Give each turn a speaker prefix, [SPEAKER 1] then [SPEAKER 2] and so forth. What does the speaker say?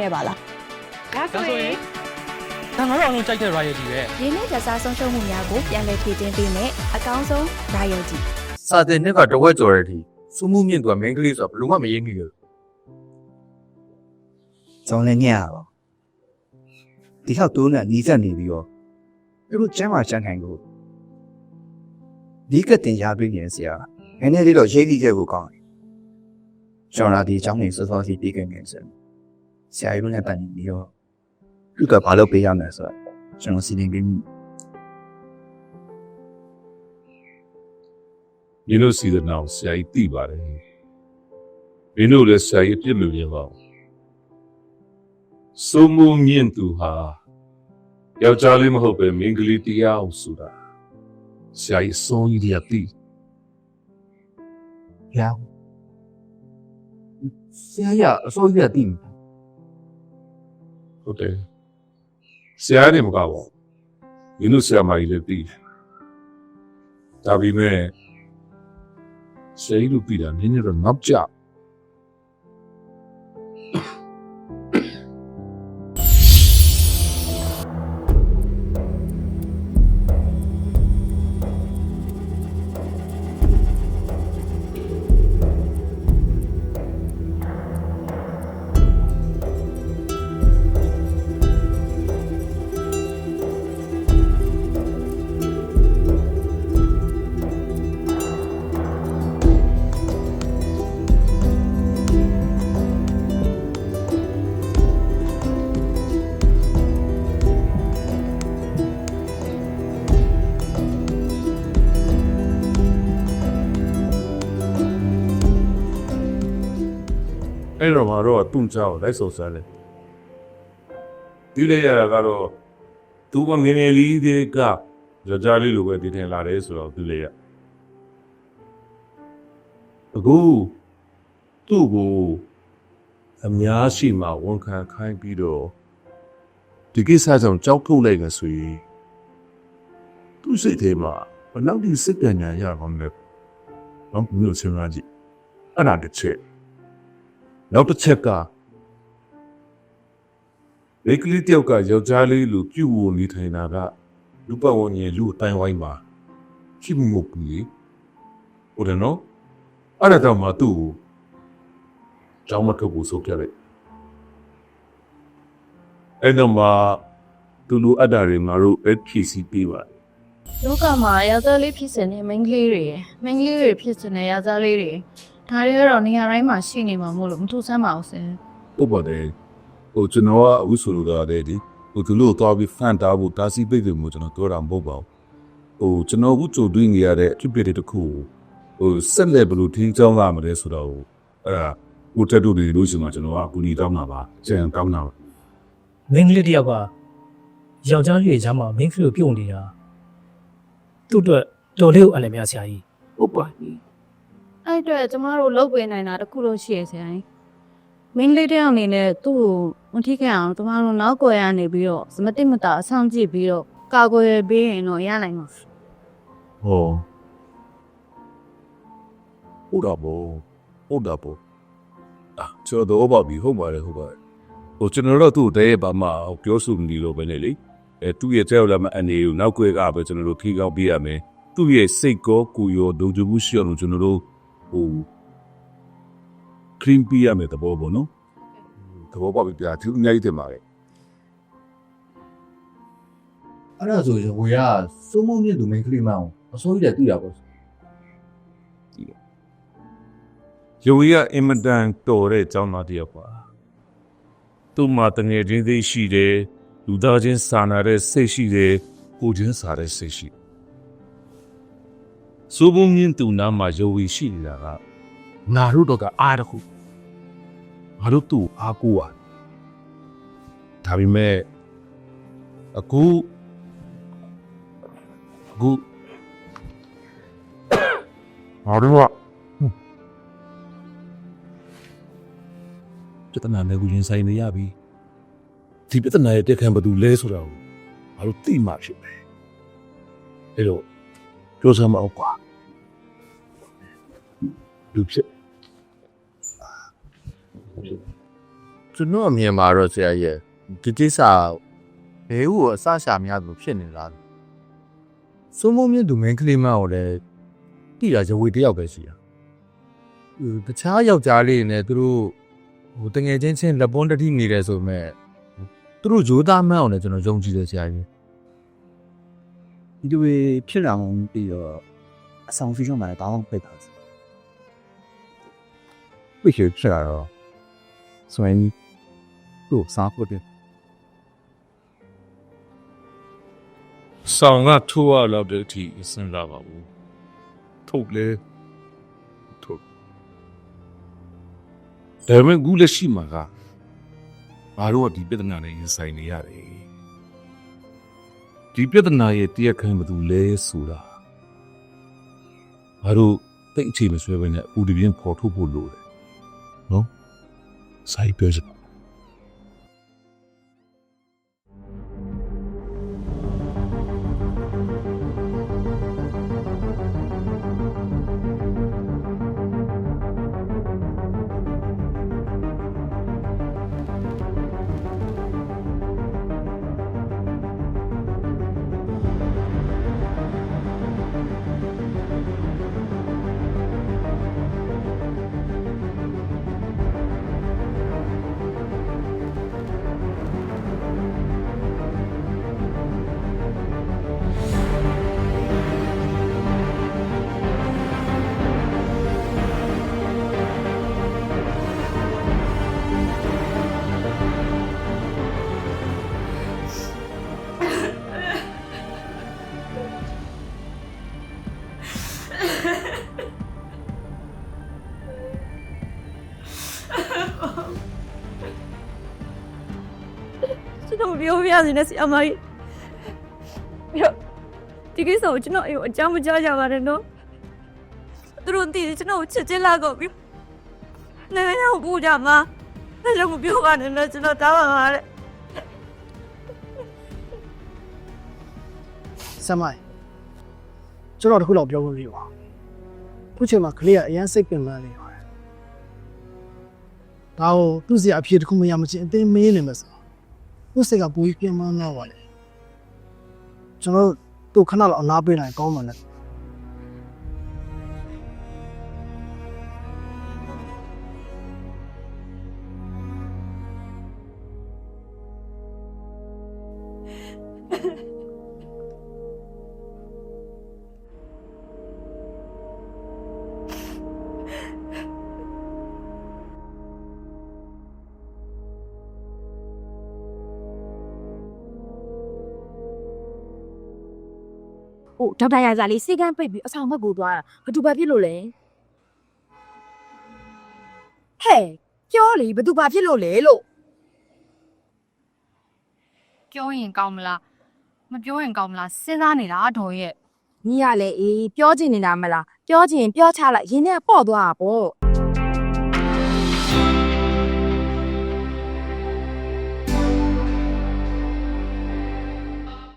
[SPEAKER 1] ချွေးနေပါလား
[SPEAKER 2] ဒါဆိုရင်ဒါငါတို့အလုံးကြိုက်တဲ့ royalty ပဲ
[SPEAKER 1] ရင်းနှီးကြစားဆုံးရှုံးမှုများကိုပြန်လည်ဖြည့်တင်းပေးမယ်အကောင်းဆုံး royalty
[SPEAKER 3] စာတင်နှစ်ကတဝက်ကျော်တဲ့အထိစူးမှုမြင့်သူက main ကလေးဆိုတော့ဘယ်လို့မှမရင်းမိဘူး
[SPEAKER 4] ကျောင်းလည်းညံ့ရပါဒီထောက်တိုးနဲ့နီးစပ်နေပြီးတော့သူတို့ကျမ်းမာချမ်းခိုင်ကိုဒီကတင်ရပေးနေဆရာနည်းနည်းလေးတော့ရေးပြီးခဲ့ဖို့ကောင်းတယ်ကျောင်းလာဒီအကြောင်းကိုစောစောစီပြီးခဲ့နေစ ဆရာကြီးတို့နဲ့ပတ်နေပြီးတော့သူကဘာလုပ်ပေးရမလဲဆိုတော့ကျွန်တော်စီစဉ်ပေးမိ
[SPEAKER 5] မင်းတို့စီတဲ့နောက်ဆရာကြီးသိပါတယ်မင်းတို့လည်းဆရာကြီးအပြစ်လို့ရပါဘူးစုံမှုမြင့်သူဟာယောက်ျားလေးမဟုတ်ပဲမိန်းကလေးတရားအောင်ဆိုတာဆရာကြီးစုံကြီးတရားသိ
[SPEAKER 4] ရအောင်ဆရာကြီးအစိုးရတည်
[SPEAKER 5] ဟုတ်တယ်ဆရာနေမကပါဘူးမင်းတို့ဆရာမကြီးလည်းသိတယ်ဒါပေမဲ့ဆရာကြီးတို့ပြည်တာနည်းနည်းတော့နောက်ကျ အဲ့တော့မတော့တုံချောက်လိုက်ဆော်စမ်းတယ်ဒီလေရတာကတော့သူကငယ်ငယ်လေးတွေကကြကြလေးလိုပဲတည်ထင်လာတယ်ဆိုတော့ဒီလေရအခုသူ့ကိုအများရှိမှဝန်ခံခိုင်းပြီးတော့ဒီကိစ္စကြောင့်ကြောက်ထုတ်လိုက်ကြဆိုရင်သူ့စိတ်ထဲမှာဘယ်လောက်ဒီစစ်တညာရအောင်လဲတော့ဘယ်လိုစဉ်းစားကြည့်အဲ့ဒါတစ်ချက် နောက်တစ်ချက်ကမိန်းကလေးတယောက်ကယောက်ျားလေးလိုပြုတ်ဝနေထိုင်တာကလူပတ်ဝန်းကျင်လူအတိုင်းဝိုင်းမှာရှိမှုမဟုတ်ဘူးလေဟုတ်တယ်နော်အဲ့ဒါတော့မှသူ့ကိုကြောင်းမထုတ်ဘူးဆိုကြတယ်အဲ့တော့မှသူလူအပ်တာတွေငါတို့ FPC ပေးပါ
[SPEAKER 6] လောကမှာယောက်ျားလေးဖြစ်စင်တဲ့မိန်းကလေးတွေရယ်မိန်းကလေးတွေဖြစ်စင်တဲ့ယောက်ျားလေးတွေ ဒါတွေကတော့နေရာတိုင်းမှာရှိနေမှာမို့လို့မထူဆန်းပါဘူးစင်
[SPEAKER 5] ဟုတ်ပါတယ်ဟိုကျွန်တော်ကအခုဆိုလိုတာတဲ့ဒီဟိုသူလို့သွားပြီးဖန်တာဖို့တာစီပိတ်တယ်မို့ကျွန်တော်ပြောတာမဟုတ်ပါဘူးဟိုကျွန်တော်အခုကြိုတွင်းနေရတဲ့အဖြစ်အပျက်တွေတစ်ခုကိုဟိုဆက်လက်ဘယ်လိုထင်းချောင်းလာမလဲဆိုတော့အဲ့ဒါကိုတက်တူတွေလို့ရှိမှကျွန်တော်ကအကူအညီတောင်းတာပါကျန်တောင်းတာပါ
[SPEAKER 2] မင်းကလေးတစ်ယောက်ကယောက်ျားလေးကြားမှာမင်းကလေးကိုပြုတ်နေတာသူ့အတွက်တော်လေးကိုအလည်းများဆရာကြီး
[SPEAKER 5] ဟုတ်ပါ
[SPEAKER 6] အဲ့အတွက်ကျမတို့လုပ်ပေးနိုင်တာတစ်ခုလို့ရှိရဆရာကြီးမိန်းကလေးတစ်ယောက်အနေနဲ့သူ့ကိုမထိခိုက်အောင်ကျမတို့နောက်ကွယ်ရနေပြီးတော့စမတိမတာအဆောင်ကြည့်ပြီးတော့ကာကွယ်ပေးရင်တော့ရနိုင်မှာ
[SPEAKER 5] ဟောဟုတ်တာဘောဟုတ်တာဘောအာကျွန်တော်တော့ပါပြီဟုတ်ပါတယ်ဟုတ်ပါတယ်ဟိုကျွန်တော်တို့သူ့တဲရဲ့ဘာမှပြောဆိုမနေလို့ပဲနေလေအဲသူ့ရဲ့ကြောက်လာမအနေကိုနောက်ွယ်ကပဲကျွန်တော်တို့ခီးကောင်းပေးရမယ်သူ့ရဲ့စိတ်ကောကိုယ်ရောဒုံကျမှုရှိအောင်လို့ကျွန်တော်တို့ ဟိုခရင်ပေးရမယ်တဘောပေါ့နော်တဘောပါပြီပြသူအများကြီးတင်ပါလေ
[SPEAKER 3] အဲ့ဒါဆိုရင်ဝေကစူးမှုမြင့်သူ main ကလေးမအောင်အစိုးရတဲ့တွေ့ရပါ
[SPEAKER 5] ယိုကြီးကအင်မတန်တော်တဲ့အကြောင်းသားတစ်ယောက်ပါသူ့မှာတငယ်ချင်းသိရှိတယ်လူသားချင်းစာနာတဲ့စိတ်ရှိတယ်ကိုချင်းစာတဲ့စိတ်ရှိ စိုးပုံမြင့်သူနာမှာယိုကြီးရှိနေတာကငါတို့တော့ကအားတစ်ခုငါတို့သူ့ကိုအားကိုးရဒါပေမဲ့အခုအခုငါတို့ကပြဿနာနဲ့ကိုရင်ဆိုင်နေရပြီဒီပြဿနာရဲ့တက်ခံဘယ်သူလဲဆိုတာကိုငါတို့သိမှဖြစ်မယ်အဲ့တော့ပြောစမ်းမအောင်ကွာ လူဖြစ်ကျ
[SPEAKER 3] ကျွန်တော်အမြင်မှာတော့ဆရာရဲ့ဒီကိစ္စဘဲဟုအစရှာများသူဖြစ်နေလားစိုးမိုးမြင့်သူမင်းကလေးမကိုလည်းတိရရဝေတယောက်ပဲရှိတာဟိုတခြားယောက်ျားလေးတွေနဲ့သူတို့ဟိုတငယ်ချင်းချင်းလက်ပွန်းတတိနေတယ်ဆိုပေမဲ့သူတို့ဂျိုးသားမှန်းအောင်လည်းကျွန်တော်ယုံကြည်တယ်ဆရာကြီး
[SPEAKER 4] ဒီလိုပဲဖြစ်လာမှပြီးတော့အဆောင်စီရှုံးမှာလည်းတောင်းပိတ်ပါစေ
[SPEAKER 3] 不许吃了，所以你给我撒货的。
[SPEAKER 5] ဆောင်ကထိုးရလောက်တဲ့အထိစဉ်းစားပါဘူးထုတ်လေထုတ်ဒါပေမဲ့အခုလက်ရှိမှာကဘာလို့ကဒီပြဿနာနဲ့ရင်ဆိုင်နေရတယ်ဒီပြဿနာရဲ့တရားခံဘယ်သူလဲဆိုတာဘာလို့တိတ်အချိန်မဆွဲဘဲနဲ့အူဒီပြင်းပေါ်ထုတ်ဖို့လိုတယ် ် နော်စိုက် ပြောစမ်း
[SPEAKER 1] ကျွန်တော်ပြောပြရစီနဲ့ဆရာမကြီးပြီးတော့ဒီကိစ္စကိုကျွန်တော်အိမ်ကိုအကြောင်းမကြားကြပါနဲ့နော်သူတို့သိတယ်ကျွန်တော်ကိုချစ်ချင်းလာကုန်ပြီနိုင်ငံခြားကိုပို့ကြမှာဒါကြောင့်မပြောပါနဲ့နော်ကျွန်တော်တောင်းပါပါလေ
[SPEAKER 7] ဆမ်မိုင်ကျွန်တော်တခုလောက်ပြောဖို့ပြပါခုချိန်မှာကလေးကအရန်စိတ်ပင်ပန်းနေပါတယ်ဒါကိုသူ့စီအဖြစ်တခုမရမချင်းအတင်းမေးနေမှာဆို သူ့စိတ်ကပူပြီးပြန်မလာပါလေကျွန်တော်တို့ခဏလောက်အနာပေးနိုင်ကောင်းမှလည်း
[SPEAKER 8] ဟိုဒေါက်တာရာဇာလေးစေကန်းပိတ်ပြီးအဆောင်ဘက်ကိုသွားတာဘသူဘာဖြစ်လို့လဲဟဲ့ပြောလေဘသူဘာဖြစ်လို့လဲလို့
[SPEAKER 6] ပြောရင်ကောင်းမလားမပြောရင်ကောင်းမလားစဉ်းစားနေတာဒေါ်ရဲ့
[SPEAKER 8] ညီရလေအေးပြောချင်နေတာမလားပြောချင်ပြောချလိုက်ရင်းနဲ့ပေါ့သွားတာပေါ့